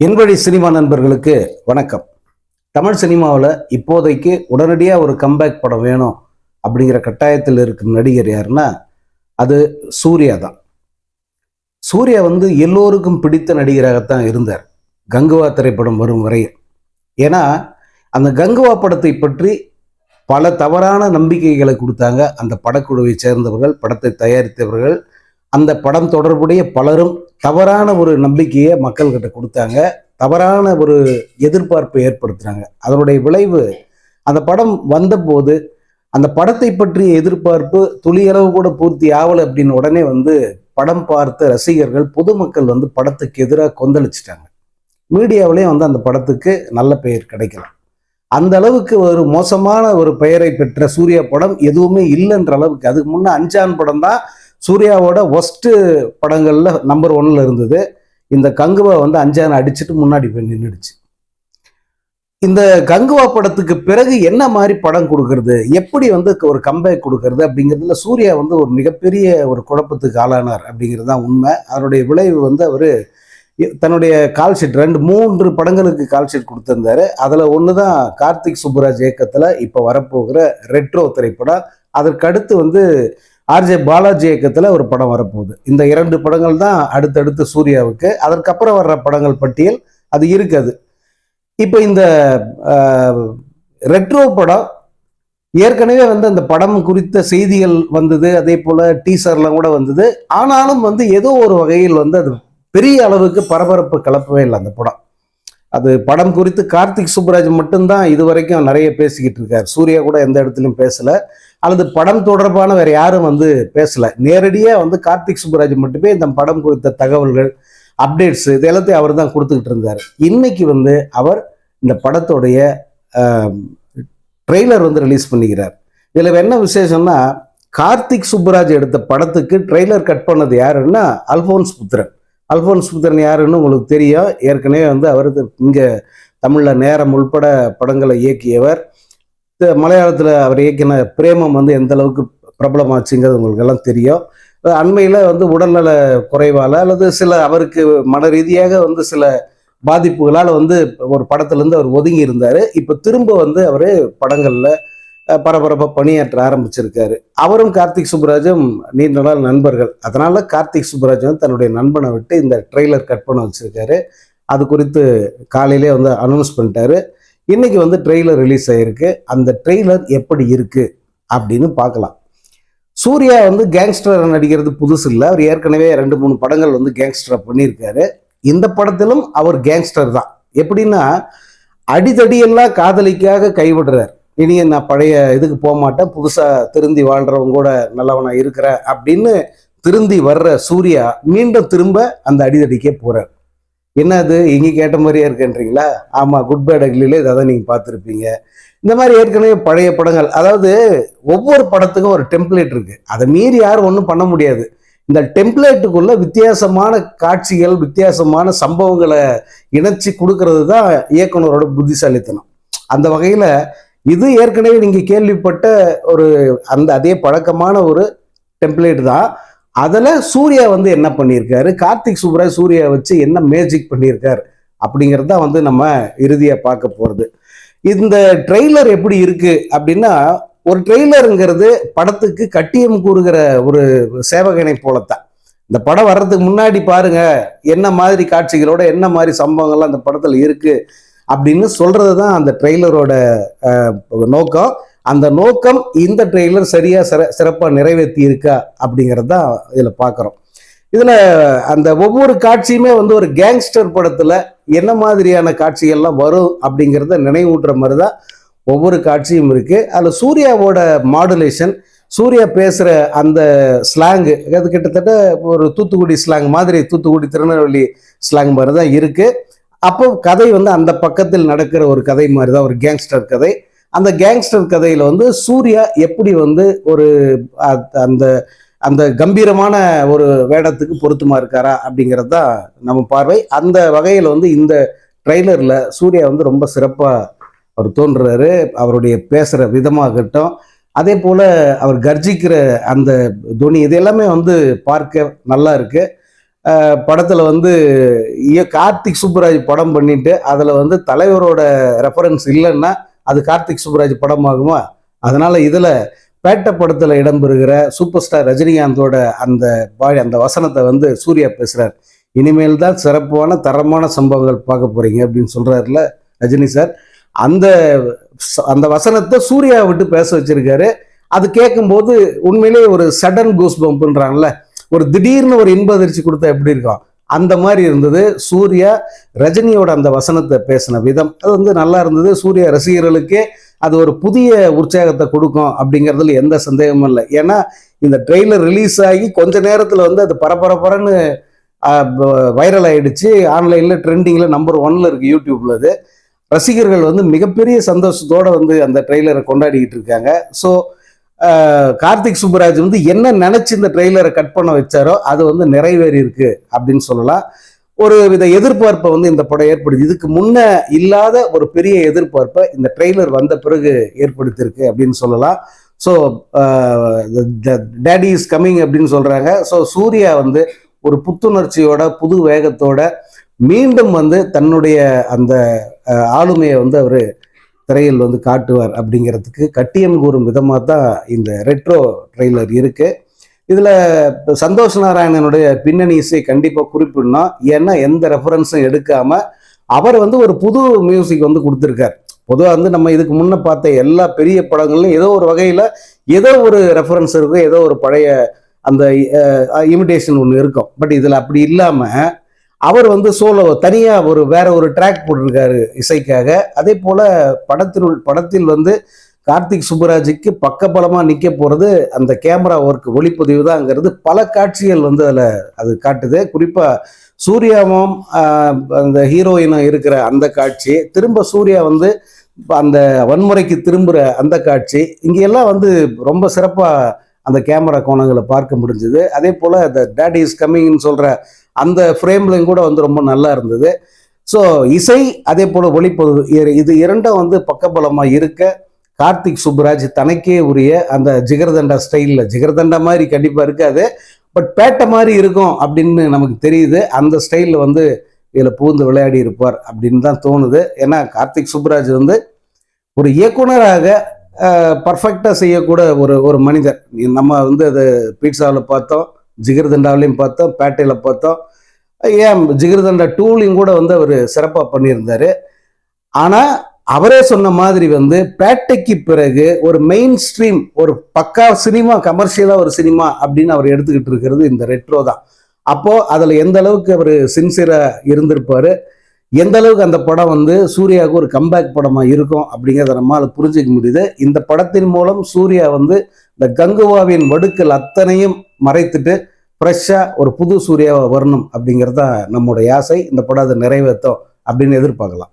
என்வழி cinema நண்பர்களுக்கு வணக்கம். தமிழ் சினிமாவில் இப்போதைக்கு உடனடியாக ஒரு கம்பேக் படம் வேணும் அப்படிங்கிற கட்டாயத்தில் இருக்கும் நடிகர் யாருன்னா அது சூர்யா தான். சூர்யா வந்து எல்லோருக்கும் பிடித்த நடிகராகத்தான் இருந்தார். கங்குவா திரைப்படம் வரும் வரையில். ஏன்னா அந்த கங்குவா படத்தை பற்றி பல தவறான நம்பிக்கைகளை கொடுத்தாங்க. அந்த படக்குழுவை சேர்ந்தவர்கள் படத்தை தயாரித்தவர்கள் அந்த படம் தொடர்புடைய பலரும் தவறான ஒரு நம்பிக்கையை மக்கள்கிட்ட கொடுத்தாங்க. தவறான ஒரு எதிர்பார்ப்பை ஏற்படுத்துகிறாங்க அதனுடைய விளைவு அந்த படம் வந்தபோது அந்த படத்தை பற்றிய எதிர்பார்ப்பு துளியளவு கூட பூர்த்தி ஆகலை அப்படின்னு உடனே வந்து படம் பார்த்த ரசிகர்கள் பொதுமக்கள் வந்து படத்துக்கு எதிராக கொந்தளிச்சிட்டாங்க. மீடியாவிலையும் வந்து அந்த படத்துக்கு நல்ல பெயர் கிடைக்கல. அந்த அளவுக்கு ஒரு மோசமான ஒரு பெயரை பெற்ற சூர்யா படம் எதுவுமே இல்லைன்ற அளவுக்கு அதுக்கு முன்னே அஞ்சான் படம் தான் சூர்யாவோட ஒஸ்ட்டு படங்களில் நம்பர் ஒன்ல இருந்தது. இந்த கங்குவா வந்து அஞ்சான் அடிச்சுட்டு முன்னாடி போய் நின்றுடுச்சு இந்த கங்குவா படத்துக்கு பிறகு என்ன மாதிரி படம் கொடுக்கறது? எப்படி வந்து ஒரு கம்பேக் கொடுக்கறது? அப்படிங்கிறதுல சூர்யா வந்து ஒரு மிகப்பெரிய ஒரு குழப்பத்துக்கு ஆளானார் அப்படிங்கிறது தான் உண்மை. அதனுடைய விளைவு வந்து அவர் தன்னுடைய கால் ஷீட் ரெண்டு மூன்று படங்களுக்கு கால் ஷீட் கொடுத்துருந்தாரு. அதில் ஒன்று தான் கார்த்திக் சுப்புராஜ் இயக்கத்தில் இப்போ வரப்போகிற ரெட்ரோ திரைப்படம். அதற்கடுத்து வந்து ஆர்ஜே பாலாஜி இயக்கத்தில் ஒரு படம் வரப்போகுது. இந்த இரண்டு படங்கள் தான் அடுத்தடுத்து சூர்யாவுக்கு. அதற்கப்புறம் வர்ற படங்கள் பட்டியல் அது இருக்காது. இப்போ இந்த ரெட்ரோ படம் ஏற்கனவே வந்து அந்த படம் குறித்த செய்திகள் வந்தது அதே போல் டீசர்லாம் கூட வந்தது. ஆனாலும் வந்து ஏதோ ஒரு வகையில் வந்து அது பெரிய அளவுக்கு பரபரப்பு கலப்பவே இல்லை அந்த படம். அது படம் குறித்து கார்த்திக் சுப்ராஜ் மட்டும்தான் இது வரைக்கும் நிறைய பேசிக்கிட்டு இருக்கார். சூர்யா கூட எந்த இடத்துலையும் பேசலை. அல்லது படம் தொடர்பான வேற யாரும் வந்து பேசல. நேரடியாக வந்து கார்த்திக் சுப்ராஜ் மட்டுமே இந்த படம் குறித்த தகவல்கள் அப்டேட்ஸ் இது எல்லாத்தையும் அவர் தான் கொடுத்துக்கிட்டு இருந்தார். இன்னைக்கு வந்து அவர் இந்த படத்துடைய ட்ரெய்லர் வந்து ரிலீஸ் பண்ணிக்கிறார். இதில் என்ன விசேஷம்னா கார்த்திக் சுப்புராஜ் எடுத்த படத்துக்கு ட்ரெய்லர் கட் பண்ணது யாருன்னா அல்போன்ஸ் புத்திரன். அல்போன்ஸ் புத்திரன் யாருன்னு உங்களுக்கு தெரியும். ஏற்கனவே வந்து அவர் இங்கே தமிழில் நேரம் உள்பட படங்களை இயக்கியவர். மலையாளத்தில் அவர் இயக்கின பிரேமம் வந்து எந்த அளவுக்கு பிரபலமாச்சுங்கிறது உங்களுக்கு எல்லாம் தெரியும். அண்மையில் வந்து உடல்நல குறைவால் அல்லது சில அவருக்கு மன ரீதியாக வந்து சில பாதிப்புகளால் வந்து ஒரு படத்துலேருந்து அவர் ஒதுங்கி இருந்தார். இப்போ திரும்ப வந்து அவர் படங்களில் பரபரப்பாக பணியாற்ற ஆரம்பிச்சிருக்காரு. அவரும் கார்த்திக் சுப்ராஜும் நீண்ட நாள் நண்பர்கள். அதனால கார்த்திக் சுப்ராஜ் வந்து தன்னுடைய நண்பனை விட்டு இந்த ட்ரெய்லர் கட் பண்ண வச்சுருக்காரு. அது குறித்து காலையிலே வந்து அனௌன்ஸ் பண்ணிட்டாரு. இன்னைக்கு வந்து ட்ரெய்லர் ரிலீஸ் ஆகிருக்கு அந்த ட்ரெய்லர் எப்படி இருக்கு அப்படின்னு பார்க்கலாம். சூர்யா வந்து கேங்ஸ்டர் நடிக்கிறது புதுசு இல்லை. அவர் ஏற்கனவே ரெண்டு மூணு படங்கள் வந்து கேங்ஸ்டரை பண்ணியிருக்காரு. இந்த படத்திலும் அவர் கேங்ஸ்டர் தான். எப்படின்னா அடிதடியெல்லாம் காதலிக்காக கைவிடுறார். இனி நான் பழைய இதுக்கு போக மாட்டேன். புதுசாக திருந்தி வாழ்கிறவங்க கூட நல்லவனாக இருக்கிறேன் அப்படின்னு திருந்தி வர்ற சூர்யா மீண்டும் திரும்ப அந்த அடிதடிக்கே போகிறார் என்ன அது இங்கே கேட்ட மாதிரியே இருக்குன்றீங்களா? ஆமாம் குட் பேட் அக்லியில் இதை தான் நீங்கள் பார்த்துருப்பீங்க. இந்த மாதிரி ஏற்கனவே பழைய படங்கள் அதாவது ஒவ்வொரு படத்துக்கும் ஒரு டெம்ப்ளேட் இருக்குது அதை மீறி யாரும் ஒன்றும் பண்ண முடியாது. இந்த டெம்ப்ளேட்டுக்குள்ள வித்தியாசமான காட்சிகள் வித்தியாசமான சம்பவங்களை இணைச்சி கொடுக்கறது தான் இயக்குனரோட புத்திசாலித்தனம். அந்த வகையில் இது ஏற்கனவே நீங்கள் கேள்விப்பட்ட ஒரு அந்த அதே பழக்கமான ஒரு டெம்ப்ளேட் தான். அதில் சூர்யா வந்து என்ன பண்ணியிருக்காரு? கார்த்திக் சுப்ராஜ் சூர்யா வச்சு என்ன மேஜிக் பண்ணியிருக்காரு? அப்படிங்கிறது தான் வந்து நம்ம இறுதியாக பார்க்க போகிறது இந்த ட்ரெய்லர் எப்படி இருக்குது அப்படின்னா ஒரு ட்ரெய்லருங்கிறது படத்துக்கு கட்டியம் கூறுகிற ஒரு சேவகனை போலத்தான். இந்த படம் வர்றதுக்கு முன்னாடி பாருங்க என்ன மாதிரி காட்சிகளோட என்ன மாதிரி சம்பவங்கள்லாம் அந்த படத்தில் இருக்கு அப்படின்னு சொல்றது தான் அந்த ட்ரெய்லரோட நோக்கம். அந்த நோக்கம் இந்த ட்ரெய்லர் சரியாக சிற சிறப்பாக நிறைவேற்றி இருக்கா அப்படிங்கிறது தான் இதில் பார்க்குறோம் இதில் அந்த ஒவ்வொரு காட்சியுமே வந்து ஒரு கேங்ஸ்டர் படத்தில் என்ன மாதிரியான காட்சிகள்லாம் வரும் அப்படிங்கிறத நினைவூட்டுற மாதிரி தான் ஒவ்வொரு காட்சியும் இருக்குது அதில் சூர்யாவோட மாடுலேஷன் சூர்யா பேசுகிற அந்த ஸ்லாங்கு அது கிட்டத்தட்ட ஒரு தூத்துக்குடி ஸ்லாங் மாதிரி தூத்துக்குடி திருநெல்வேலி ஸ்லாங் மாதிரி தான் இருக்குது அப்போ கதை வந்து அந்த பக்கத்தில் நடக்கிற ஒரு கதை மாதிரி தான் ஒரு கேங்ஸ்டர் கதை. அந்த கேங்ஸ்டர் கதையில் வந்து சூர்யா எப்படி வந்து ஒரு அந்த அந்த கம்பீரமான ஒரு வேடத்துக்கு பொருத்தமா இருக்காரா அப்படிங்கிறது தான் நம்ம பார்வை. அந்த வகையில் வந்து இந்த ட்ரெய்லரில் சூர்யா வந்து ரொம்ப சிறப்பாக அவர் தோன்றுறாரு. அவருடைய பேசுகிற விதமாகட்டும் அதே போல் அவர் கர்ஜிக்கிற அந்த துணி இது எல்லாமே வந்து பார்க்க நல்லா இருக்கு. படத்தில் வந்து கார்த்திக் சுப்புராஜ் படம் பண்ணிட்டு அதில் வந்து தலைவரோட ரெஃபரன்ஸ் இல்லைன்னா அது கார்த்திக் சுப்ராஜ் படமாகுமா? அதனால் அதனால இதுல பேட்ட படத்துல இடம்பெறுகிற சூப்பர் ஸ்டார் ரஜினிகாந்தோட அந்த பாய் அந்த வசனத்தை வந்து சூர்யா பேசுறார். இனிமேல் தான் சிறப்பான தரமான சம்பவங்கள் பார்க்க போறீங்க அப்படின்னு சொல்றாருல ரஜினி சார். அந்த அந்த வசனத்தை சூர்யா விட்டு பேச வச்சிருக்காரு. அது கேட்கும்போது உண்மையிலேயே ஒரு சடன் கூஸ் பம்புன்றாங்கல்ல ஒரு திடீர்னு ஒரு இன்ப அதிர்ச்சி கொடுத்தா எப்படி இருக்கும்? அந்த மாதிரி இருந்தது. சூர்யா ரஜினியோட அந்த வசனத்தை பேசின விதம். அது வந்து நல்லா இருந்தது. சூர்யா ரசிகர்களுக்கே அது ஒரு புதிய உற்சாகத்தை கொடுக்கும் அப்படிங்கிறதுல எந்த சந்தேகமும் இல்லை. ஏன்னா இந்த ட்ரெய்லர் ரிலீஸ் ஆகி கொஞ்ச நேரத்தில் வந்து அது பரபரப்பரன்னு வைரல் ஆயிடுச்சு. ஆன்லைனில் ட்ரெண்டிங்கில் நம்பர் ஒன்ல இருக்கு யூடியூப்ல அது. ரசிகர்கள் வந்து மிகப்பெரிய சந்தோஷத்தோட வந்து அந்த ட்ரெய்லரை கொண்டாடிக்கிட்டு இருக்காங்க. ஸோ கார்த்திக் சுப்புராஜ் வந்து என்ன நினைச்சு இந்த ட்ரெய்லரை கட் பண்ண வச்சாரோ அது வந்து நிறைவேறி இருக்கு அப்படின்னு சொல்லலாம். ஒரு வித எதிர்பார்ப்பை வந்து இந்த படம் ஏற்படுத்தி இதுக்கு முன்ன இல்லாத ஒரு பெரிய எதிர்பார்ப்பை இந்த ட்ரெய்லர் வந்த பிறகு ஏற்படுத்தியிருக்கு அப்படின்னு சொல்லலாம். ஸோ டேடி இஸ் கம்மிங் அப்படின்னு சொல்றாங்க. ஸோ சூர்யா வந்து ஒரு புத்துணர்ச்சியோட புது வேகத்தோட மீண்டும் வந்து தன்னுடைய அந்த ஆளுமையை வந்து அவர் திரையில் வந்து காட்டுவார் அப்படிங்கிறதுக்கு கட்டியம் கூறும் விதமாக தான் இந்த ரெட்ரோ ட்ரெய்லர் இருக்கு. இதில் சந்தோஷ் நாராயணனுடைய பின்னணி இசை கண்டிப்பாக குறிப்பிடணும். ஏன்னா எந்த ரெஃபரன்ஸும் எடுக்காமல் அவர் வந்து ஒரு புது மியூசிக் வந்து கொடுத்துருக்கார். பொதுவாக வந்து நம்ம இதுக்கு முன்னே பார்த்த எல்லா பெரிய படங்கள்லையும் ஏதோ ஒரு வகையில் ஏதோ ஒரு ரெஃபரன்ஸ் இருக்கும் ஏதோ ஒரு பழைய அந்த இமிடேஷன் ஒன்று இருக்கும். பட் இதில் அப்படி இல்லாமல் அவர் வந்து சோலோ தனியாக ஒரு வேற ஒரு ட்ராக் போட்டிருக்காரு இசைக்காக. அதே போல் படத்தினுள் படத்தில் வந்து கார்த்திக் சுப்புராஜுக்கு பக்கபலமாக நிற்க போகிறது அந்த கேமரா ஒர்க் ஒளிப்பதிவு தான்ங்கிறது பல காட்சிகள் வந்து அதில் அது காட்டுது. குறிப்பாக சூர்யாவும் அந்த ஹீரோயினும் இருக்கிற அந்த காட்சி திரும்ப சூர்யா வந்து அந்த வன்முறைக்கு திரும்புகிற அந்த காட்சி இங்கெல்லாம் வந்து ரொம்ப சிறப்பாக அந்த கேமரா கோணங்களை பார்க்க முடிஞ்சுது. அதே போல் அந்த டேடி இஸ் கம்மிங்னு சொல்கிற அந்த ஃப்ரேம்லையும் கூட வந்து ரொம்ப நல்லா இருந்தது. ஸோ இசை அதே போல் ஒளிப்பது இது இரண்டும் வந்து பக்கபலமாக இருக்க கார்த்திக் சுப்புராஜ் தனக்கே உரிய அந்த ஜிகர்தண்டா ஸ்டைலில் ஜிகர்தண்டா மாதிரி கண்டிப்பாக இருக்காது. பட் பேட்டை மாதிரி இருக்கும் அப்படின்னு நமக்கு தெரியுது. அந்த ஸ்டைலில் வந்து இதில் பூந்து விளையாடி இருப்பார் அப்படின்னு தான் தோணுது. ஏன்னா கார்த்திக் சுப்புராஜ் வந்து ஒரு இயக்குனராக பர்ஃபெக்டாக செய்யக்கூட ஒரு ஒரு மனிதர். நம்ம வந்து அது பீட்சாவில் பார்த்தோம். ஜிகர்தண்டாவிலையும் பார்த்தோம் பேட்டையில் பார்த்தோம். ஏன் ஜிகர்தண்டா டூலையும் கூட வந்து அவர் சிறப்பாக பண்ணியிருந்தார். ஆனால் அவரே சொன்ன மாதிரி வந்து பேட்டைக்கு பிறகு ஒரு மெயின் ஸ்ட்ரீம் ஒரு பக்கா சினிமா கமர்ஷியலாக ஒரு சினிமா அப்படின்னு அவர் எடுத்துக்கிட்டு இருக்கிறது இந்த ரெட்ரோ தான். அப்போது அதில் எந்த அளவுக்கு அவர் சின்சியராக இருந்திருப்பார்? எந்த அளவுக்கு அந்த படம் வந்து சூர்யாவுக்கு ஒரு கம்பேக் படமாக இருக்கும் அப்படிங்கிறத நம்ம அதை புரிஞ்சிக்க முடியுது. இந்த படத்தின் மூலம் சூர்யா வந்து இந்த கங்குவாவின் வடுக்கள் அத்தனையும் மறைத்துட்டு ஃப்ரெஷ்ஷாக ஒரு புது சூர்யாவை வரணும் அப்படிங்கிறது தான் நம்முடைய ஆசை. இந்த படம் அதை நிறைவேற்றும் அப்படின்னு எதிர்பார்க்கலாம்.